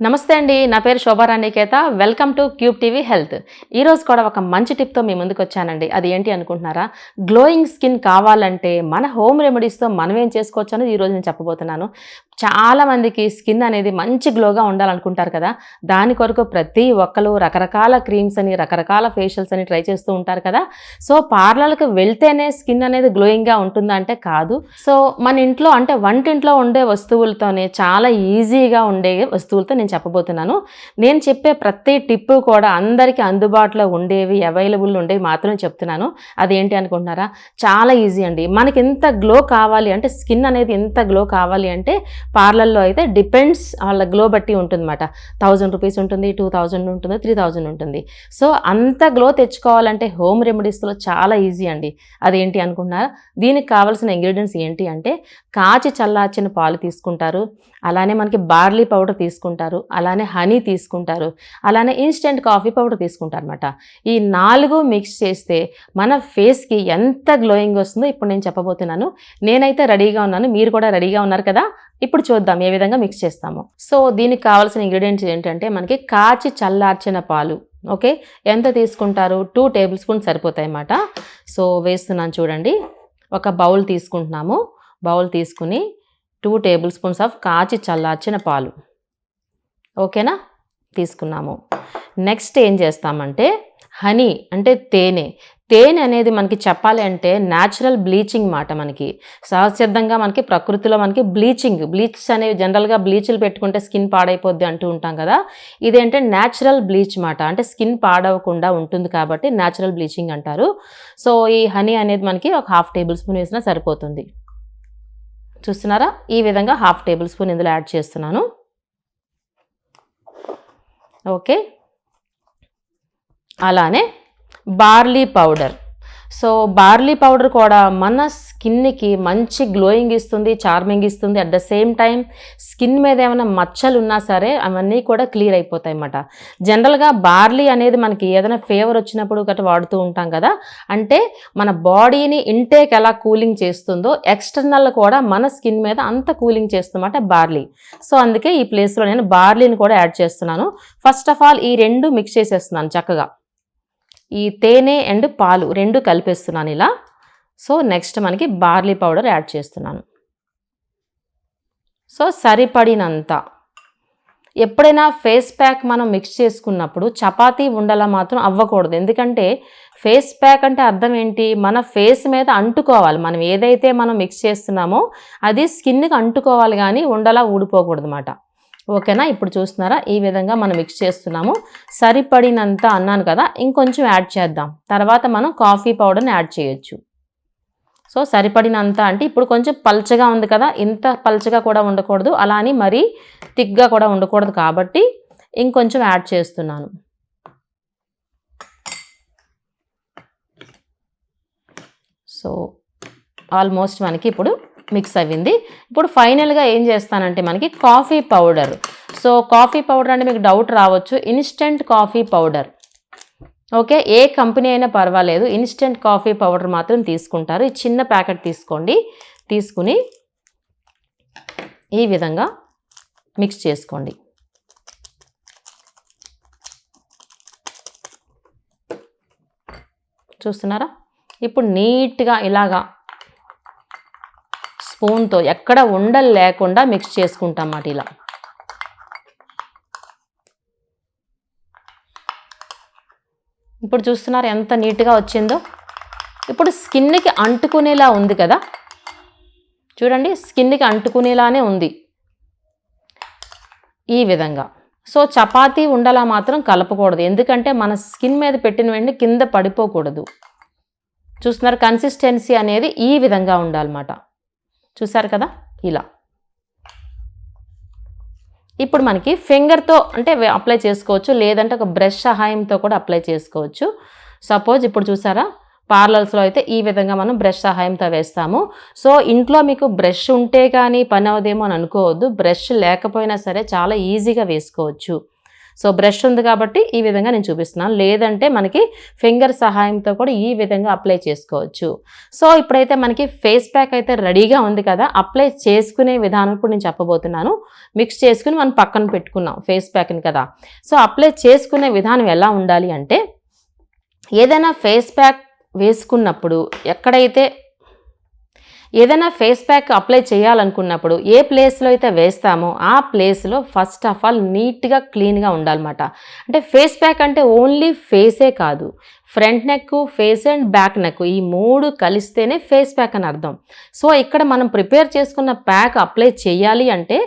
నమస్తే అండి నా పేరు శోభారాణికేత welcome to Cube TV health. ఈరోజు కూడా ఒక మంచి టిప్తో మీ ముందుకు వచ్చానండి. అది ఏంటి అనుకుంటున్నారా? గ్లోయింగ్ స్కిన్ కావాలంటే మన హోమ్ రెమెడీస్తో మనం ఏం చేసుకోవచ్చు అనేది ఈరోజు నేను చెప్పబోతున్నాను. చాలా మందికి స్కిన్ అనేది మంచి గ్లోగా ఉండాలనుకుంటారు కదా. దాని కొరకు ప్రతి ఒక్కరు రకరకాల క్రీమ్స్ అని రకరకాల ఫేషియల్స్ అని ట్రై చేస్తూ ఉంటారు కదా. సో పార్లర్కి వెళ్తేనే స్కిన్ అనేది గ్లోయింగ్గా ఉంటుందా అంటే కాదు. సో మన ఇంట్లో అంటే వంటింట్లో ఉండే వస్తువులతోనే చాలా ఈజీగా ఉండే వస్తువులతో నేను చెప్పబోతున్నాను. నేను చెప్పే ప్రతి టిప్పు కూడా అందరికీ అందుబాటులో ఉండేవి అవైలబుల్ ఉండేవి మాత్రమే చెప్తున్నాను. అదేంటి అనుకుంటున్నారా? చాలా ఈజీ అండి. మనకి ఎంత గ్లో కావాలి అంటే స్కిన్ అనేది ఎంత గ్లో కావాలి అంటే పార్లర్లో అయితే డిపెండ్స్ వాళ్ళ గ్లో బట్టి ఉంటుందన్నమాట. థౌజండ్ రూపీస్ ఉంటుంది టూ థౌజండ్ ఉంటుంది త్రీ థౌజండ్ ఉంటుంది. సో అంత గ్లో తెచ్చుకోవాలంటే హోమ్ రెమెడీస్లో చాలా ఈజీ అండి. అదేంటి అనుకున్నారా దీనికి కావాల్సిన ఇంగ్రీడియంట్స్ ఏంటి అంటే కాచి చల్లార్చిన పాలు తీసుకుంటారు. అలానే మనకి బార్లీ పౌడర్ తీసుకుంటారు. అలానే హనీ తీసుకుంటారు. అలానే ఇన్స్టెంట్ కాఫీ పౌడర్ తీసుకుంటారు అనమాట ఈ నాలుగు మిక్స్ చేస్తే మన ఫేస్కి ఎంత గ్లోయింగ్ వస్తుందో ఇప్పుడు నేను చెప్పబోతున్నాను. నేనైతే రెడీగా ఉన్నాను. మీరు కూడా రెడీగా ఉన్నారు కదా? ఇప్పుడు చూద్దాం ఏ విధంగా మిక్స్ చేస్తాము. సో దీనికి కావాల్సిన ఇంగ్రీడియంట్స్ ఏంటంటే మనకి కాచి చల్లార్చిన పాలు. ఓకే? ఎంత తీసుకుంటారు? టూ టేబుల్ స్పూన్ సరిపోతాయి అన్నమాట. సో వేస్తున్నాను చూడండి. ఒక బౌల్ తీసుకుంటున్నాము. బౌల్ తీసుకుని టూ టేబుల్ స్పూన్స్ ఆఫ్ కాచి చల్లార్చిన పాలు. ఓకేనా? తీసుకున్నాము. నెక్స్ట్ ఏం చేస్తామంటే హనీ అంటే తేనె. తేనె అనేది మనకి చెప్పాలి అంటే న్యాచురల్ బ్లీచింగ్ మాట మనకి. సహసిద్ధంగా మనకి ప్రకృతిలో మనకి బ్లీచింగ్ బ్లీచ్ అనేవి జనరల్గా బ్లీచ్లు పెట్టుకుంటే స్కిన్ పాడైపోద్ది అంటూ ఉంటాం కదా. ఇదేంటే న్యాచురల్ బ్లీచ్ మాట. అంటే స్కిన్ పాడవకుండా ఉంటుంది కాబట్టి న్యాచురల్ బ్లీచింగ్ అంటారు. సో ఈ హనీ అనేది మనకి ఒక హాఫ్ టేబుల్ స్పూన్ వేసినా సరిపోతుంది. చూస్తున్నారా? ఈ విధంగా హాఫ్ టేబుల్ స్పూన్ ఇందులో యాడ్ చేస్తున్నాను. ఓకే? అలానే barley powder. So barley powder కూడా మన స్కిన్కి మంచి గ్లోయింగ్ ఇస్తుంది చార్మింగ్ ఇస్తుంది. At the same time skin మీద ఏమైనా మచ్చలు ఉన్నా సరే అవన్నీ కూడా క్లియర్ అయిపోతాయి అన్నమాట. జనరల్గా బార్లీ అనేది మనకి ఏదైనా ఫేవర్ వచ్చినప్పుడు గట్రా వాడుతూ ఉంటాం కదా. అంటే మన బాడీని ఇంటేక్ ఎలా కూలింగ్ చేస్తుందో ఎక్స్టర్నల్ కూడా మన స్కిన్ మీద అంత కూలింగ్ చేస్తుందన్నమాట బార్లీ. సో అందుకే ఈ ప్లేస్లో నేను బార్లీని కూడా యాడ్ చేస్తున్నాను. ఫస్ట్ ఆఫ్ ఆల్ ఈ రెండు మిక్స్ చేసేస్తున్నాను చక్కగా. ఈ తేనె అండ్ పాలు రెండు కలిపేస్తున్నాను ఇలా. సో నెక్స్ట్ మనకి బార్లీ పౌడర్ యాడ్ చేస్తున్నాను. సో సరిపడినంత. ఎప్పుడైనా ఫేస్ ప్యాక్ మనం మిక్స్ చేసుకున్నప్పుడు చపాతీ ఉండలా మాత్రం అవ్వకూడదు. ఎందుకంటే ఫేస్ ప్యాక్ అంటే అర్థం ఏంటి? మన ఫేస్ మీద అంటుకోవాలి. మనం ఏదైతే మనం మిక్స్ చేస్తున్నామో అది స్కిన్కి అంటుకోవాలి కానీ ఉండలా ఊడిపోకూడదు అన్నమాట ఓకేనా? ఇప్పుడు చూస్తున్నారా? ఈ విధంగా మనం మిక్స్ చేస్తున్నాము. సరిపడినంత అన్నాను కదా ఇంకొంచెం యాడ్ చేద్దాం. తర్వాత మనం కాఫీ పౌడర్ని యాడ్ చేయొచ్చు. సో సరిపడినంత అంటే ఇప్పుడు కొంచెం పల్చగా ఉంది కదా ఇంత పల్చగా కూడా ఉండకూడదు. అలా అని మరీ థిక్గా కూడా ఉండకూడదు కాబట్టి ఇంకొంచెం యాడ్ చేస్తున్నాను. సో ఆల్మోస్ట్ మనకి ఇప్పుడు మిక్స్ అయింది ఇప్పుడు ఫైనల్గా ఏం చేస్తానంటే మనకి coffee powder so coffee powder అంటే మీకు డౌట్ రావచ్చు. Instant coffee powder okay? ఏ కంపెనీ అయినా పర్వాలేదు. ఇన్స్టెంట్ కాఫీ పౌడర్ మాత్రం తీసుకుంటారు. ఈ చిన్న ప్యాకెట్ తీసుకోండి. తీసుకుని ఈ విధంగా మిక్స్ చేసుకోండి. చూస్తున్నారా? ఇప్పుడు నీట్గా ఇలాగా స్పూన్తో ఎక్కడ ఉండలు లేకుండా మిక్స్ చేసుకుంటాం అన్నమాట ఇలా. ఇప్పుడు చూస్తున్నారు ఎంత నీట్గా వచ్చిందో. ఇప్పుడు స్కిన్కి అంటుకునేలా ఉంది కదా. చూడండి స్కిన్కి అంటుకునేలానే ఉంది. ఈ విధంగా. సో చపాతీ ఉండలా మాత్రం కలపకూడదు. ఎందుకంటే మన స్కిన్ మీద పెట్టిన వెంటనే కింద పడిపోకూడదు. చూస్తున్నారు కన్సిస్టెన్సీ అనేది ఈ విధంగా ఉండాలన్నమాట. చూసారు కదా? ఇలా. ఇప్పుడు మనకి ఫింగర్తో అంటే అప్లై చేసుకోవచ్చు. లేదంటే ఒక బ్రష్ సహాయంతో కూడా అప్లై చేసుకోవచ్చు. సపోజ్ ఇప్పుడు చూసారా? పార్లర్స్లో అయితే ఈ విధంగా మనం బ్రష్ సహాయంతో వేస్తాము. సో ఇంట్లో మీకు బ్రష్ ఉంటే కానీ పని అవదేమో అని అనుకోవద్దు. బ్రష్ లేకపోయినా సరే చాలా ఈజీగా వేసుకోవచ్చు. సో బ్రష్ ఉంది కాబట్టి ఈ విధంగా నేను చూపిస్తున్నాను. లేదంటే మనకి ఫింగర్ సహాయంతో కూడా ఈ విధంగా అప్లై చేసుకోవచ్చు. సో ఇప్పుడైతే మనకి ఫేస్ ప్యాక్ అయితే రెడీగా ఉంది కదా అప్లై చేసుకునే విధానం ఇప్పుడు నేను చెప్పబోతున్నాను. మిక్స్ చేసుకుని మనం పక్కన పెట్టుకున్నాం ఫేస్ ప్యాక్ని కదా. సో అప్లై చేసుకునే విధానం ఎలా ఉండాలి అంటే ఏదైనా ఫేస్ ప్యాక్ వేసుకున్నప్పుడు ఎక్కడైతే ఏదైనా ఫేస్ ప్యాక్ అప్లై చేయాలనుకున్నప్పుడు ఏ ప్లేస్లో అయితే వేస్తామో ఆ ప్లేస్లో ఫస్ట్ ఆఫ్ ఆల్ నీట్గా క్లీన్గా ఉండాలన్నమాట. అంటే ఫేస్ ప్యాక్ అంటే ఓన్లీ ఫేసే కాదు. Front neck face and back neck ఈ మూడు కలిస్తేనే ఫేస్ ప్యాక్ అని అర్థం. సో ఇక్కడ మనం ప్రిపేర్ చేసుకున్న ప్యాక్ అప్లై చేయాలి అంటే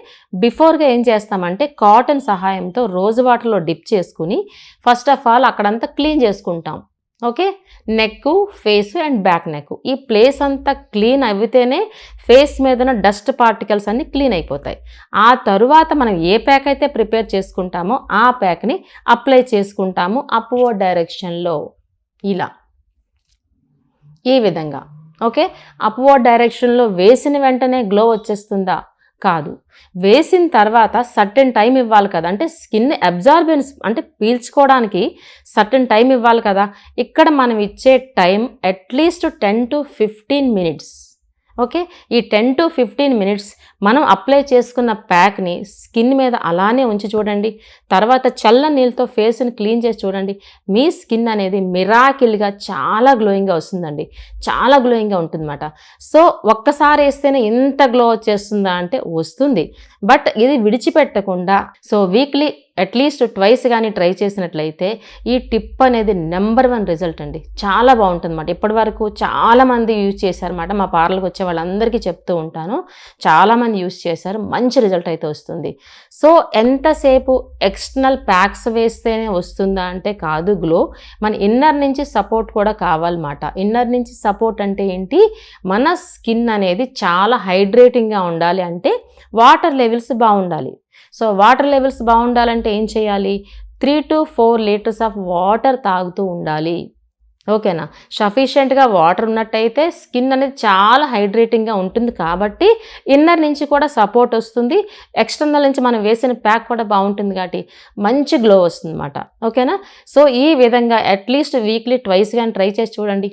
బిఫోర్గా ఏం చేస్తామంటే కాటన్ సహాయంతో రోజు వాటర్లో డిప్ చేసుకుని ఫస్ట్ ఆఫ్ ఆల్ అక్కడంతా క్లీన్ చేసుకుంటాం. Okay? Neck face and back neck ఈ ప్లేస్ అంతా క్లీన్ అయితేనే ఫేస్ మీదన డస్ట్ పార్టికల్స్ అన్నీ క్లీన్ అయిపోతాయి. ఆ తరువాత మనం ఏ ప్యాక్ అయితే ప్రిపేర్ చేసుకుంటామో ఆ ప్యాక్ని అప్లై చేసుకుంటాము అప్వర్డ్ డైరెక్షన్లో. ఇలా. ఈ విధంగా. ఓకే? అప్వర్డ్ డైరెక్షన్లో వేసిన వెంటనే గ్లో వచ్చేస్తుందా? కాదు. వేసిన తర్వాత సర్టెన్ టైం ఇవ్వాలి కదా. అంటే స్కిన్ అబ్జార్బెన్స్ అంటే పీల్చుకోవడానికి సర్టెన్ టైం ఇవ్వాలి కదా. ఇక్కడ మనం ఇచ్చే time at least ten to fifteen minutes. Okay? ఈ టెన్ టు ఫిఫ్టీన్ మినిట్స్ మనం అప్లై చేసుకున్న ప్యాక్ని స్కిన్ మీద అలానే ఉంచి చూడండి. తర్వాత చల్ల నీళ్ళతో ఫేస్ని క్లీన్ చేసి చూడండి. మీ స్కిన్ అనేది మిరాకిల్గా చాలా గ్లోయింగ్గా వస్తుందండి. చాలా గ్లోయింగ్గా ఉంటుందన్నమాట. సో ఒక్కసారి వేస్తేనే ఎంత గ్లో వచ్చేస్తుందా అంటే వస్తుంది. బట్ ఇది విడిచిపెట్టకుండా so weekly at least twice కానీ ట్రై చేసినట్లయితే ఈ టిప్ అనేది నెంబర్ వన్ రిజల్ట్ అండి. చాలా బాగుంటుంది అన్నమాట ఇప్పటి వరకు చాలామంది యూజ్ చేశారన్నమాట. మా పార్లర్కి వచ్చే వాళ్ళందరికీ చెప్తూ ఉంటాను. చాలామంది యూజ్ చేశారు. మంచి రిజల్ట్ అయితే వస్తుంది. సో ఎంతసేపు ఎక్స్టర్నల్ ప్యాక్స్ వేస్తేనే వస్తుందా అంటే కాదు గ్లో. మన ఇన్నర్ నుంచి సపోర్ట్ కూడా కావాలన్నమాట. ఇన్నర్ నుంచి సపోర్ట్ అంటే ఏంటి? మన స్కిన్ అనేది చాలా హైడ్రేటింగ్గా ఉండాలి అంటే వాటర్ లెవెల్స్ బాగుండాలి. సో వాటర్ లెవెల్స్ బాగుండాలంటే ఏం చేయాలి? Three to four litres of water తాగుతూ ఉండాలి. ఓకేనా? సఫిషియెంట్గా వాటర్ ఉన్నట్టయితే స్కిన్ అనేది చాలా హైడ్రేటింగ్గా ఉంటుంది కాబట్టి ఇన్నర్ నుంచి కూడా సపోర్ట్ వస్తుంది. ఎక్స్టర్నల్ నుంచి మనం వేసిన ప్యాక్ కూడా బాగుంటుంది కాబట్టి మంచి గ్లో వస్తుంది అన్నమాట ఓకేనా? సో ఈ విధంగా అట్లీస్ట్ వీక్లీ ట్వైస్ కానీ ట్రై చేసి చూడండి.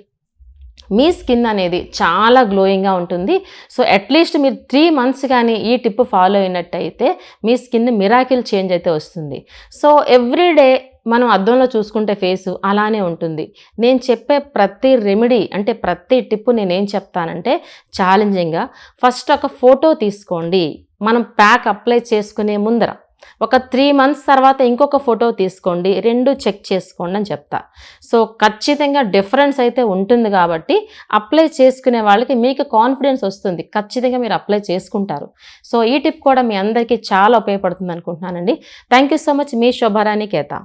మీ స్కిన్ అనేది చాలా గ్లోయింగ్గా ఉంటుంది. సో అట్లీస్ట్ మీరు త్రీ మంత్స్ కానీ ఈ టిప్ ఫాలో అయినట్టయితే మీ స్కిన్ మిరాకిల్ చేంజ్ అయితే వస్తుంది. సో ఎవ్రీడే మనం అద్దంలో చూసుకుంటే ఫేసు అలానే ఉంటుంది. నేను చెప్పే ప్రతి రెమెడీ అంటే ప్రతి టిప్ నేనేం చెప్తానంటే ఛాలెంజింగ్గా ఫస్ట్ ఒక ఫోటో తీసుకోండి. మనం ప్యాక్ అప్లై చేసుకునే ముందర ఒక త్రీ మంత్స్ తర్వాత ఇంకొక ఫోటో తీసుకోండి రెండు చెక్ చేసుకోండి అని చెప్తా. సో ఖచ్చితంగా డిఫరెన్స్ అయితే ఉంటుంది కాబట్టి అప్లై చేసుకునే వాళ్ళకి మీకు కాన్ఫిడెన్స్ వస్తుంది. ఖచ్చితంగా మీరు అప్లై చేసుకుంటారు. సో ఈ టిప్ కూడా మీ అందరికీ చాలా ఉపయోగపడుతుంది అనుకుంటున్నానండి. థ్యాంక్ యూ సో మచ్ మీ శోభారాణి కేత.